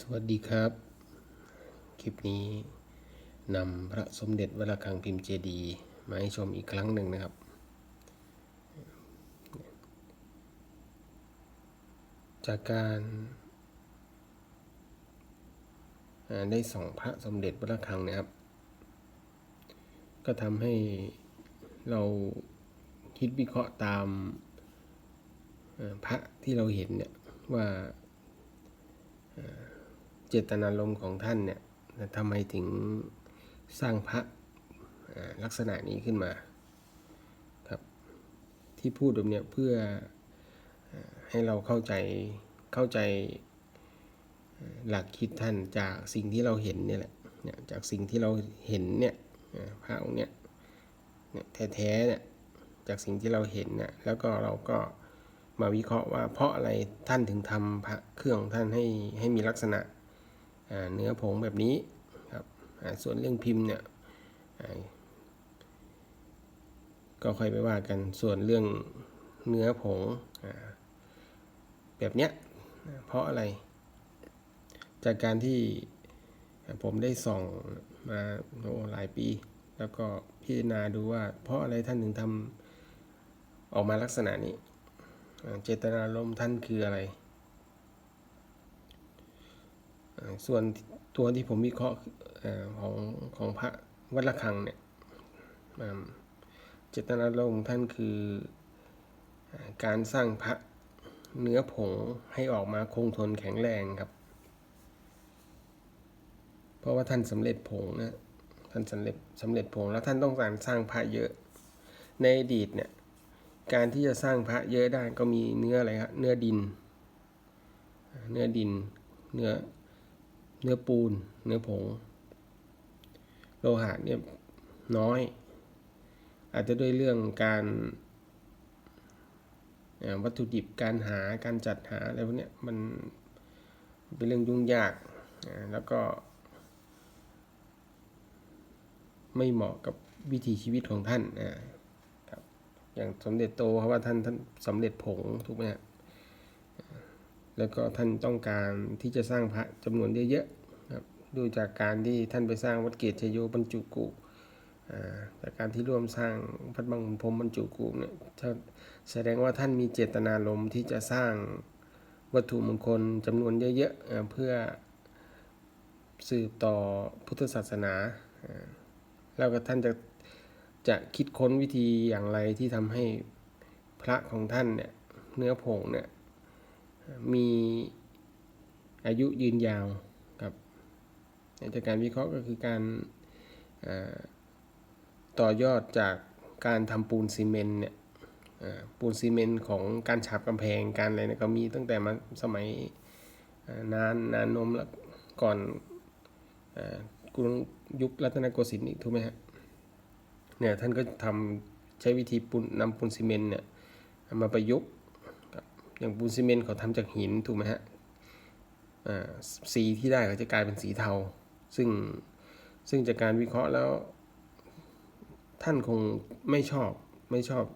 สวัสดีครับ คลิปนี้นำพระสมเด็จวระฆังพิมพ์เจดี มาให้ชมอีกครั้งหนึ่งนะครับ จากการได้ส่องพระสมเด็จวระฆังนะครับ ก็ทำให้เราคิดวิเคราะห์ตามพระที่เราเห็นเนี่ยว่า เจตนารมณ์ของท่านเนี่ยทำไมถึงสร้างพระลักษณะนี้ขึ้นมาครับที่พูดแบบเนี้ยเพื่อให้เราเข้าใจเข้าใจหลักคิดท่านจากสิ่งที่เราเห็นเนี่ยแหละเนี่ยจากสิ่งที่เราเห็นเนี่ยพระองค์เนี่ยเนี่ยแท้ๆเนี่ยจากสิ่งที่เราเห็นเนี่ยแล้วก็เราก็มาวิเคราะห์ว่าเพราะอะไรท่านถึงทำพระเครื่องท่านให้ให้มีลักษณะ เนื้อผงแบบนี้ครับส่วนเรื่องพิมพ์เนี่ยก็ค่อยไปว่ากันส่วนเรื่องเนื้อผงแบบเนี้ยเพราะอะไร จากการที่ผมได้ส่องมาโอ้หลายปี แล้วก็พิจารณาดูว่า เพราะอะไรท่านถึงทำออกมาลักษณะนี้ เจตนารมณ์ท่านคืออะไร อ่า ส่วนตัวที่ผมวิเคราะห์ของของพระวัดระฆังเนี่ยเจตนารมณ์ของท่านคืออการสร้างพระเนื้อผงให้ออกมาคงทนแข็งแรงครับ เพราะว่าท่านสำเร็จผงนะท่านสำเร็จสำเร็จผงแล้วท่านต้องการสร้างพระเยอะ ในอดีตเนี่ยการที่จะสร้างพระเยอะได้ก็มีเนื้ออะไรครับเนื้อดิน เนื้อดิน เนื้อ เนื้อปูน เนื้อผง โลหะเนี่ยน้อย อาจจะด้วยเรื่องการวัตถุดิบการหาการจัดหาอะไรพวกเนี้ยมันเป็นเรื่องยุ่งยากแล้วก็ ไม่เหมาะกับวิถีชีวิตของท่านอ่าครับอย่างสมเด็จโตเพราะว่าท่านท่านสำเร็จผงถูกไหมฮะแล้วก็ท่านต้องการที่จะสร้างพระจำนวนเยอะๆ ดูจากการที่ท่านไปสร้างวัดเกตชโยบรรจุกุจากการที่ร่วมสร้างพัดบังพรมบรรจุกุเนี่ยแสดงว่าท่านมีเจตนารมณ์ที่จะสร้างวัตถุมงคลจำนวนเยอะๆเพื่อสืบต่อพุทธศาสนา แล้วก็ท่านจะจะคิดค้นวิธีอย่างไรที่ทำให้พระของท่านเนี่ยเนื้อผงเนี่ยมีอายุยืนยาว จากการวิเคราะห์ก็คือการต่อยอดจากการทำปูนซีเมนต์เนี่ยปูนซีเมนต์ของการฉาบกำแพงการอะไรเนี่ยก็มีตั้งแต่มาสมัยนานนานนมแล้วก่อนกรุงยุครัตนโกสินทร์อีกถูกไหมฮะเนี่ยท่านก็ทำใช้วิธีปูนนำปูนซีเมนต์เนี่ยมาประยุกต์อย่างปูนซีเมนต์เขาทำจากหินถูกไหมฮะสีที่ได้ก็จะกลายเป็นสีเทา ซึ่งซึ่งจากการวิเคราะห์แล้ว ท่านคงไม่ชอบไม่ชอบ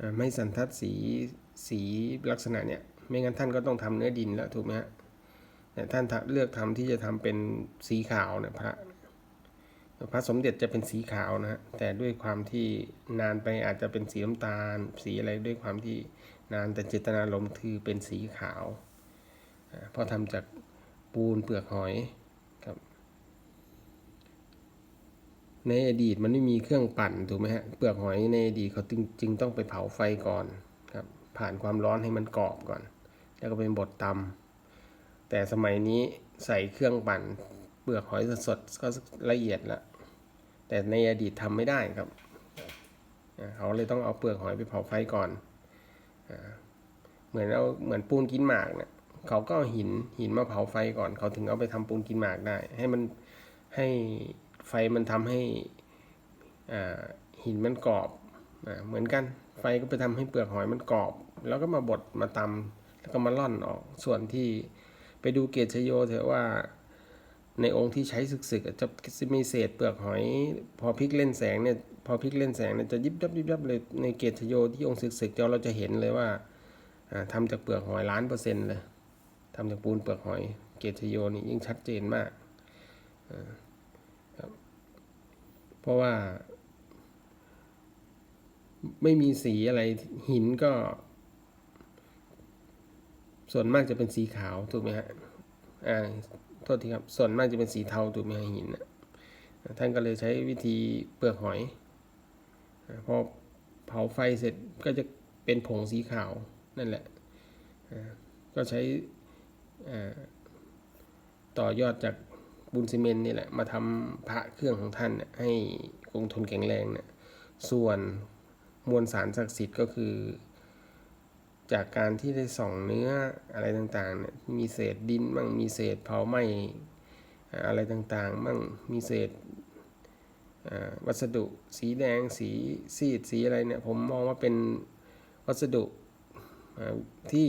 อไม่สันทัดสีสีลักษณะเนี้ยไม่งั้นท่านก็ต้องทำเนื้อดินแล้วถูกไหมฮะท่านเลือกทำที่จะทำเป็นสีขาวเนี่ยพระพระสมเด็จจะเป็นสีขาวนะฮะแต่ด้วยความที่นานไปอาจจะเป็นสีน้ำตาล สีอะไรด้วยความที่นานแต่เจตนารมณ์คือเป็นสีขาวเพราะทำจากปูนเปลือกหอยครับ ในอดีตมันไม่มีเครื่องปั่นถูกไหมฮะเปลือกหอยในอดีตเขาจึงจึงต้องไปเผาไฟก่อนครับผ่านความร้อนให้มันกรอบก่อน แล้วก็เป็นบดตำแต่สมัยนี้ใส่เครื่องปั่น เปลือกหอยสดๆก็ละเอียดละแต่ในอดีตทำไม่ได้ครับเขาเลยต้องเอาเปลือกหอยไปเผาไฟก่อนเหมือนเอาเหมือนปูนกินหมากเนี่ยเขาก็เอาหินหินมาเผาไฟก่อน เขาถึงเอาไปทำปูนกินหมากได้ ให้มันให้ ไฟมันทำให้หินมันกรอบอเหมือนกัน ไฟก็ไปทำให้เปลือกหอยมันกรอบ แล้วก็มาบดมาตำแล้วก็มาล่อนออก ส่วนที่ไปดูเกตชโยเถอะว่าในองค์ที่ใช้ศึกๆจะมีเศษเปลือกหอย พอพลิกเล่นแสงเนี่ยพอพลิกเล่นแสงเนี่ยจะยิบยับยิบยับเลยในเกตชโยที่องค์ศึกๆเราจะเห็นเลยว่าอ่าทำจากเปลือกหอยล้านเปอร์เซ็นต์เลยทำจากปูนเปลือกหอย เกตชโยนี่ยิ่งชัดเจนมากอ่า เพราะว่า ไม่มีสีอะไรหินก็ ส่วนมากจะเป็นสีขาวถูกไหมฮะอ่าโทษทีครับ ส่วนมากจะเป็นสีเทาถูกไหมฮะหินนะท่านก็เลยใช้วิธีเปลือกหอยพอเผาไฟเสร็จก็จะเป็นผงสีขาวนั่นแหละ ก็ใช้อ่าต่อยอดจาก บุญซีเมนต์นี่แหละมาทำพระเครื่องของท่านให้คงทนแข็งแรงเนะส่วนมวลสารศักดิ์สิทธิ์ก็คือ จากการที่ได้ส่องเนื้ออะไรต่างๆเนี่ยมีเศษดินมั่งมีเศษเผาไหม้อะไรต่างๆมั่งมีเศษวัสดุสีแดงสีซีดสีอะไรเนี่ยผมมองว่าเป็นวัสดุที่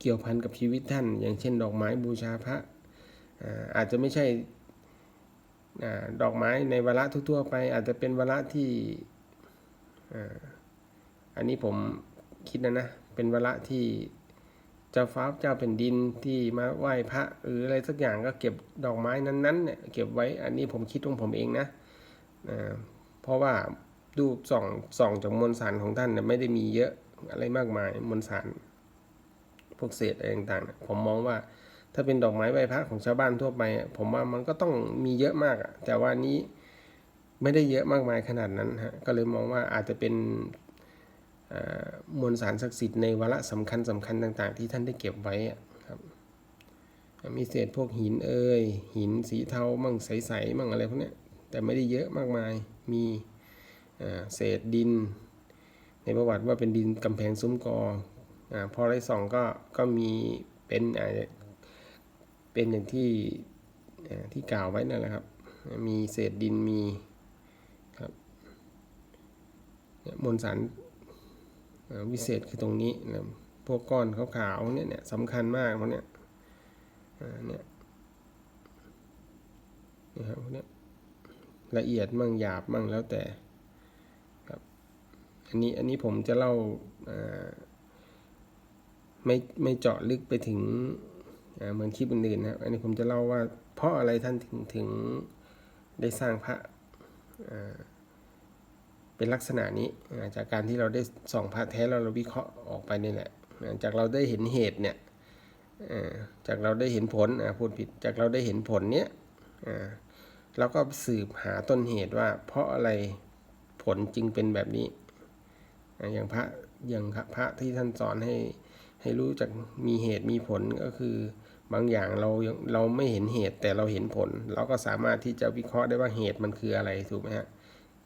เกี่ยวพันกับชีวิตท่าน อย่างเช่นดอกไม้บูชาพระ อาจจะไม่ใช่อดอกไม้ในวาระทั่วๆไป อาจจะเป็นวาระที่อ่าอันนี้ผมคิดนะนะ เป็นวาระที่เจ้าฟ้าเจ้าแผ่นดินที่มาไหว้พระหรืออะไรสักอย่างก็เก็บดอกไม้นั้นๆเนี่ยเก็บไว้อันนี้ผมคิดของผมเองนะเพราะว่าดูส่องส่องจากมวลสารของท่านเนี่ยไม่ได้มีเยอะอะไรมากมายมวลสารพวกเศษอะไรต่างๆ ผมมองว่า ถ้าเป็นดอกไม้ไหว้พระของชาวบ้านทั่วไปผมว่ามันก็ต้องมีเยอะมากอะแต่ว่านี้ไม่ได้เยอะมากมายขนาดนั้นฮะก็เลยมองว่าอาจจะเป็นมวลสารศักดิ์สิทธิ์ในวาระสำคัญสำคัญต่าง ๆ ที่ท่านได้เก็บไว้ครับมีเศษพวกหินเอ่ยหินสีเทามั่งใสๆมั่งอะไรพวกนี้แต่ไม่ได้เยอะมากมายมีเศษดิน ในประวัติว่าเป็นดินกำแพงซุ้มกออพอไรส่องก็ก็มีเป็นอ่า เป็นอย่างที่ที่กล่าวไว้นั่นแหละครับ มีเศษดินมีครับมวลสารวิเศษคือตรงนี้นะพวกก้อนขาวๆเนี่ยเนี่ยสำคัญมากพวกเนี้ยเนี่ยนี่ครับพวกเนี้ยละเอียดมั่งหยาบมั่งแล้วแต่ครับอันนี้อันนี้ผมจะเล่าาไม่ไม่เจาะลึกไปถึง เหมือนคลิปอื่นๆนะอันนี้ผมจะเล่าว่าเพราะอะไรท่านถึงถึงได้สร้างพระเป็นลักษณะนี้จากการที่เราได้ส่องพระแท้เราวิเคราะห์ออกไปนี่แหละจากเราได้เห็นเหตุเนี่ยจากเราได้เห็นผลพูดผิดจากเราได้เห็นผลเนี้ยเราก็สืบหาต้นเหตุว่า เพราะอะไรผลจึงเป็นแบบนี้อ่าอย่างพระอย่างพระที่ท่านสอนให้ให้รู้จักมีเหตุมีผลก็คือ บางอย่างเรายังเราไม่เห็นเหตุแต่เราเห็นผล เราก็สามารถที่จะวิเคราะห์ได้ว่าเหตุมันคืออะไรถูกไหมฮะ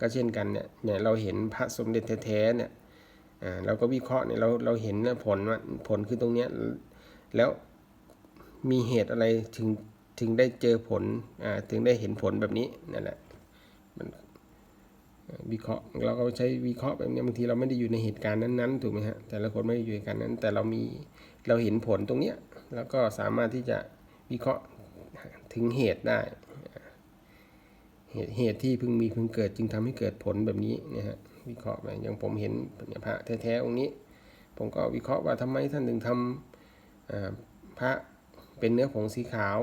ก็เช่นกันเนี่ยเนี่ยเราเห็นพระสมเด็จแท้ๆเนี่ยอ่าเราก็วิเคราะห์เนี่ยเราเราเห็นผลว่าผลคือตรงเนี้ยแล้วมีเหตุอะไรถึงถึงได้เจอผลอ่าถึงได้เห็นผลแบบนี้นั่นแหละวิเคราะห์เราก็ใช้วิเคราะห์แบบนี้บางทีเราไม่ได้อยู่ในเหตุการณ์นั้นๆถูกไหมฮะแต่ละคนไม่ได้อยู่ในเหตุการณ์นั้น แต่เรามีเราเห็นผลตรงเนี้ย แล้วก็สามารถที่จะวิเคราะห์ถึงเหตุได้ เหตุเหตุที่เพิ่งมีเพิ่งเกิดจึงทำให้เกิดผลแบบนี้นี่ยฮะวิเคราะห์ไปอย่างผมเห็นพระแท้ๆองค์นี้ ผมก็วิเคราะห์ว่าทำไมท่านถึงทำอ่าพระเป็นเนื้อผงสีขาว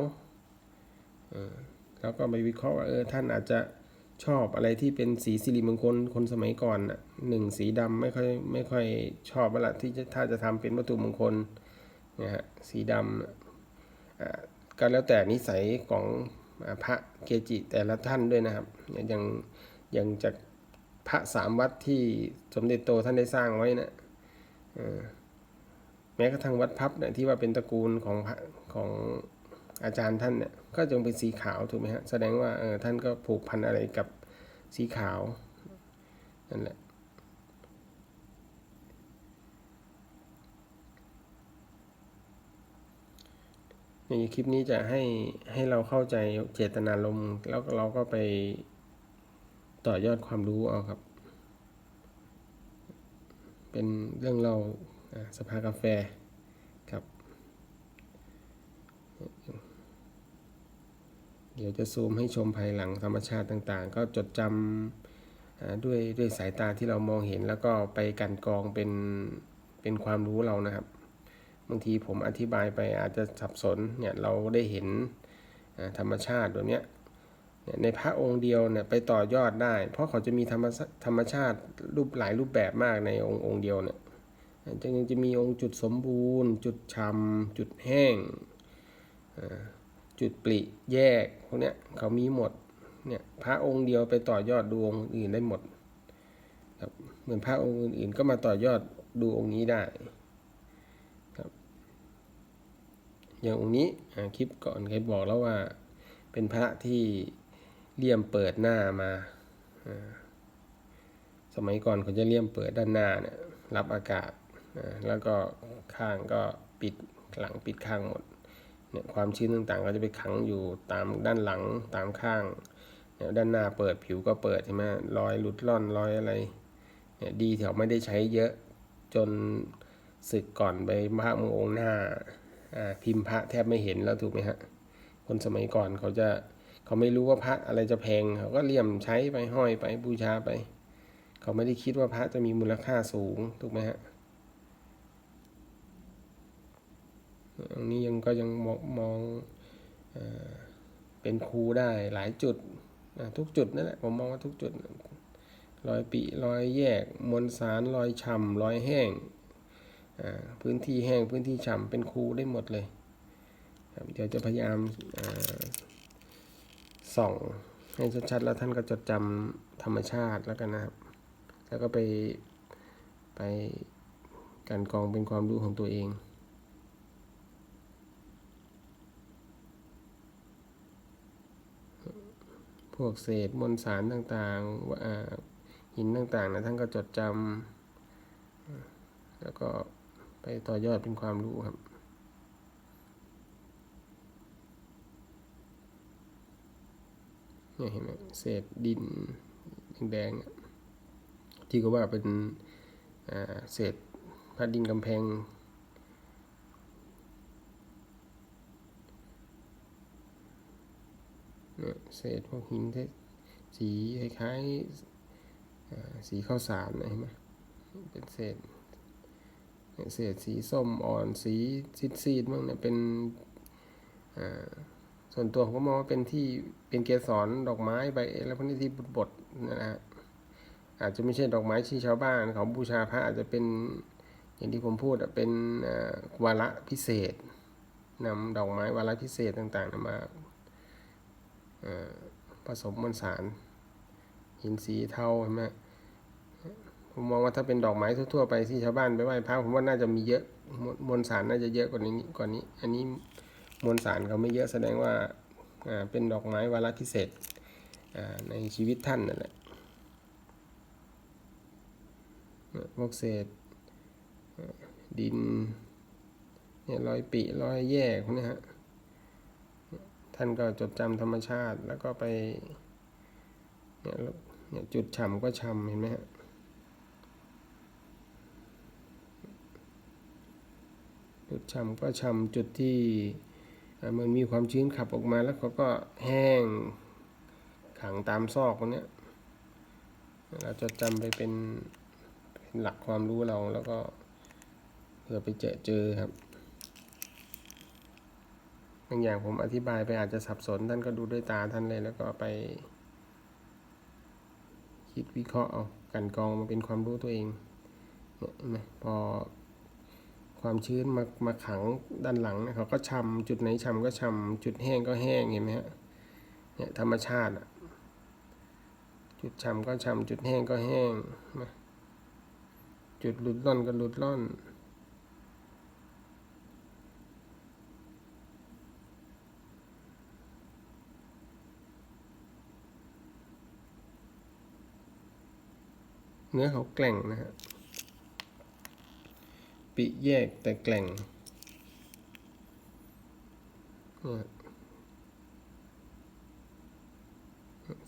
แล้วก็ไปวิเคราะห์ว่าเออท่านอาจจะชอบอะไรที่เป็นสีสิริมงคลคนสมัยก่อนน่ะหนึ่งสีดำไม่ค่อยไม่ค่อยชอบเวลาที่จะถ้าจะทำเป็นวัตถุมงคล นะฮะสีดำก็แล้วแต่นิสัยของอพระเกจิแต่ละท่านด้วยนะครับอย่างอย่างจากพระสามวัดที่สมเด็จโตท่านได้สร้างไว้นะแม้กระทั่งวัดพับเนี่ยที่ว่าเป็นตระกูลของพระของอาจารย์ท่านเนี่ยก็จงเป็นสีขาวถูกไหมฮะแสดงว่าเออท่านก็ผูกพันอะไรกับสีขาวนั่นแหละ ในคลิปนี้จะให้ให้เราเข้าใจเจตนารมณ์แล้วเราก็ไปต่อยอดความรู้เอาครับ เป็นเรื่องเราสภากาแฟครับ เดี๋ยวจะซูมให้ชมภายหลังธรรมชาติต่างๆ ก็จดจำด้วยด้วยสายตาที่เรามองเห็นแล้วก็ไปกันกรองเป็นเป็นความรู้เรานะครับ บางทีผมอธิบายไปอาจจะสับสนเนี่ยเราได้เห็นธรรมชาติแบบเนี้ยในพระองค์เดียวเนี่ยไปต่อยอดได้ เพราะเขาจะมีธรรมชาธรรมชาติรูปหลายรูปแบบมากในองค์องค์เดียวเนี่ยจะยังจะมีองค์จุดสมบูรณ์ จุดชำจุดแห้ง จุดปริแยกพวกเนี้ยเขามีหมดเนี่ยพระองค์เดียวไปต่อยอดดูองค์อื่นได้หมดครับเหมือนพระองค์อื่นๆก็มาต่อยอดดูองค์นี้ได้ อย่างองค์นี้คลิปก่อนเคยบอกแล้วว่าเป็นพระที่เลี่ยมเปิดหน้ามา สมัยก่อนเขาจะเลี่ยมเปิดด้านหน้าเนี่ยรับอากาศ แล้วก็ข้างก็ปิดหลังปิดข้างหมดเนี่ยความชื้นต่างๆ ก็จะไปขังอยู่ตามด้านหลังตามข้างเนี่ยด้านหน้าเปิดผิวก็เปิดใช่ไหมรอยหลุดล่อนรอยอะไรเนี่ยดีที่เขาไม่ได้ใช้เยอะจนศึกก่อนไปพระมงองหน้า พิมพ์พระแทบไม่เห็นแล้วถูกไหมฮะ คนสมัยก่อนเขาจะเขาไม่รู้ว่าพระอะไรจะแพงเขาก็เลี่ยมใช้ไปห้อยไปบูชาไป เขาไม่ได้คิดว่าพระจะมีมูลค่าสูงถูกไหมฮะอันนี้ยังก็ยังมองมองอเป็นครูได้หลายจุดทุกจุดนั่นแหละผมมองว่าทุกจุดรอยปีรอยแยกมวลสารรอยฉ่ำรอยแห้ง พื้นที่แห้งพื้นที่ฉ่ำเป็นคูได้หมดเลยครับเดี๋ยวจะพยายามส่องให้ชัดๆแล้วท่านก็จดจำธรรมชาติแล้วกันนะครับ แล้วก็ไปไปกันกรองเป็นความรู้ของตัวเองพวกเศษมวลสารต่างๆหินต่างๆนะท่านก็จดจำแล้วก็ ไปต่อยอดเป็นความรู้ครับเนี่ยเห็นไหมเศษดินแดงๆที่ก็ว่าเป็นเศษพัดดินกำแพง เนี่ยเศษพวกหินที่สีคล้ายๆสีข้าวสารนะเห็นไหมเป็นเศษ เศษสีส้มอ่อนสีซีดๆบ้างเนี่ยเป็นส่วนตัวผมมองว่าเป็นที่เป็นเกสรดอกไม้ใบแล้วพวกนี้ที่บดๆนะฮะอาจจะไม่ใช่ดอกไม้ที่ชาวบ้านเขาบูชาพระอาจจะเป็นอย่างที่ผมพูดเป็นวาระพิเศษนำดอกไม้วาระพิเศษต่างๆมาอ่าผสมมวลสารหินสีเทาเห็นไหม ผมมองว่าถ้าเป็นดอกไม้ทั่วๆไปที่ชาวบ้านไปไหว้พระผมว่าน่าจะมีเยอะมวลมวลสารน่าจะเยอะกว่านี้กว่านี้ อันนี้มวลสารเขาไม่เยอะแสดงว่าเป็นดอกไม้วาระพิเศษในชีวิตท่านนั่นแหละพวกเศษดินเนี่ยรอยปีรอยแยกพวกนี้ฮะท่านก็จดจำธรรมชาติแล้วก็ไปเนี่ยจุดฉ่ำก็ฉ่ำเห็นไหมฮะ จุด ฉ่ำก็ฉ่ำจุดที่มันมีความชื้นขับออกมาแล้วเขาก็แห้งขังตามซอกตรงเนี้ยเราจะจำไปเป็นเป็นหลักความรู้เราแล้วก็เผื่อไปเจอเจอครับบางอย่างผมอธิบายไปอาจจะสับสนท่านก็ดูด้วยตาท่านเลยแล้วก็ไป คิดวิเคราะห์เอากันกองมาเป็นความรู้ตัวเองเนี่ยพอ ความชื้นมามาขังด้านหลังเนี่ยเขาก็ชำจุดไหนชำก็ชำจุดแห้งก็แห้งเห็นไหมฮะเนี่ยธรรมชาติจุดชำก็ชำจุดแห้งก็แห้งจุดหลุดล่อนก็หลุดล่อนเนื้อเขาแกล่งนะฮะ ปิแยกแต่แกล่ง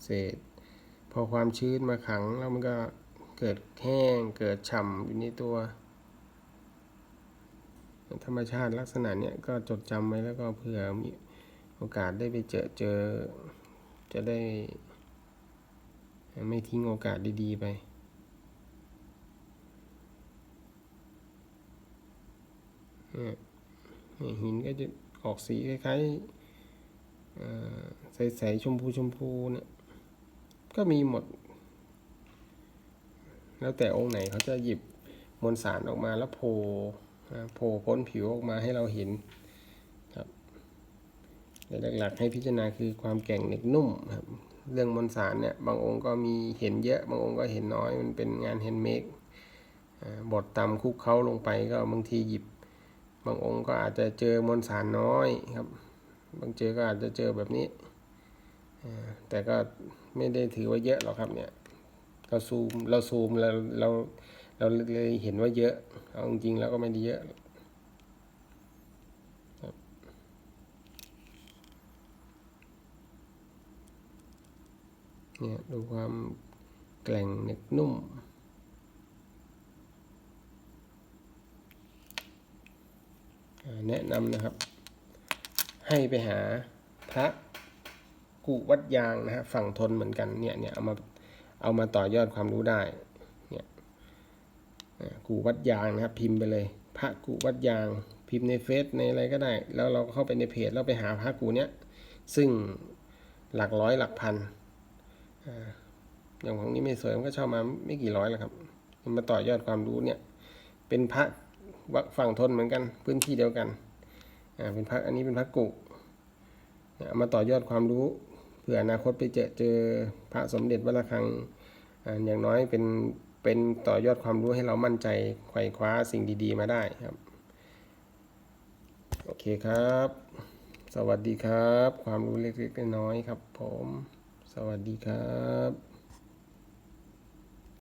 เศษ พอความชื้นมาขังแล้วมันก็เกิดแห้งเกิดฉ่ำอยู่ในตัว ธรรมชาติลักษณะเนี้ยก็จดจำไว้แล้วก็เผื่อมีโอกาสได้ไปเจอเจอจะได้ ไม่ทิ้งโอกาสดี ๆ ไป เนี่ย เนี่ย หินก็จะออกสีคล้ายๆใสๆชมพูชมพูเนี่ยก็มีหมด แล้วแต่องค์ไหนเขาจะหยิบมวลสารออกมาแล้วโผล่โผล่พ้นผิวออกมาให้เราเห็นครับแต่หลักๆ ให้พิจารณาคือความแก่งเหน็กนุ่มครับ เรื่องมวลสารเนี่ยบางองค์ก็มีเห็นเยอะ บางองค์ก็เห็นน้อย มันเป็นงานแฮนด์เมดบดตำคุกเคล้าลงไปก็บางทีหยิบ บางองค์ก็อาจจะเจอมวลสารน้อยครับ บางเจอก็อาจจะเจอแบบนี้แต่ก็ไม่ได้ถือว่าเยอะหรอกครับเนี่ยเราซูมเราซูมเราเราเราเลยเห็นว่าเยอะเอาจริงๆแล้วก็ไม่ได้เยอะเนี่ยดูความแกร่งเหน็กนุ่ม อ่า แนะนำนะครับ ให้ไปหาพระกุวัดยางนะฮะฝั่งทนเหมือนกันเนี่ยเนี่ยเอามาเอามาต่อยอดความรู้ได้เนี่ยกูวัดยางนะครับพิมพ์ไปเลย พระกูวัดยาง พิมพ์ในเฟซในอะไรก็ได้ แล้วเราก็เข้าไปในเพจแล้วไปหาพระกูเนี้ยซึ่งหลักร้อยหลักพันอย่างของนี้ไม่สวยมันก็เช่ามาไม่กี่ร้อยแล้วครับมันมาต่อยอดความรู้เนี่ย เป็นพระ ฝั่งทนเหมือนกันพื้นที่เดียวกันอ่าเป็นพักอันนี้เป็นพักกุเนี่ยเอามาต่อยอดความรู้เผื่ออนาคตไปเจอเจอพระสมเด็จวัดระฆังอ่าอย่างน้อยเป็นเป็นต่อยอดความรู้ให้เรามั่นใจไขว่คว้าสิ่งดีๆ มาได้ครับ โอเคครับ สวัสดีครับ ความรู้เล็กๆน้อยๆครับผม สวัสดีครับ